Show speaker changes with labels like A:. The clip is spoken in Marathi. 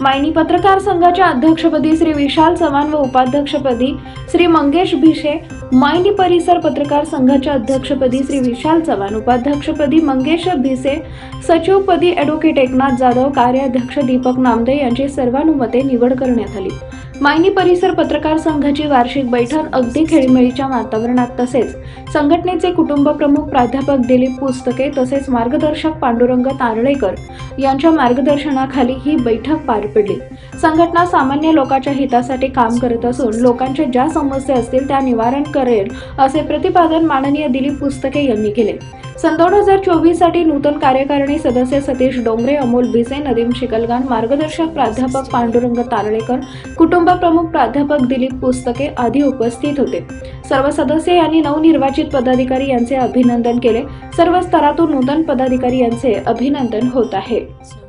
A: मायनी पत्रकार संघाच्या अध्यक्षपदी श्री विशाल चव्हाण व उपाध्यक्षपदी श्री मंगेश भिशे मायनी परिसर पत्रकार संघाच्या अध्यक्षपदी श्री विशाल चव्हाण उपाध्यक्षपदी मंगेश भिसे सचिवपदी ॲडव्होकेट एकनाथ जाधव कार्याध्यक्ष दीपक नामदे यांची सर्वानुमते निवड करण्यात आली. मायनी परिसर पत्रकार संघाची वार्षिक बैठक अगदी खेळीमेळीच्या वातावरणात तसेच संघटनेचे कुटुंब प्रमुख प्राध्यापक दिलीप पुस्तके तसेच मार्गदर्शक पांडुरंग तारळेकर यांच्या मार्गदर्शनाखाली ही बैठक पार पडली. संघटना सामान्य लोकांच्या हितासाठी काम करत असून लोकांच्या ज्या समस्या असतील त्या निवारण करेल असे प्रतिपादन माननीय दिलीप पुस्तके यांनी केले. सन दोन हजार चोवीससाठी नूतन कार्यकारिणी सदस्य सतीश डोंगरे अमोल भिसे नदीम शिकलगान मार्गदर्शक प्राध्यापक पांडुरंग तारळेकर कुटुंब प्रमुख प्राध्यापक दिलीप पुस्तके आदी उपस्थित होते. सर्व सदस्य यांनी नवनिर्वाचित पदाधिकारी यांचे अभिनंदन केले. सर्व स्तरातून नूतन पदाधिकारी यांचे अभिनंदन होत आहे. So.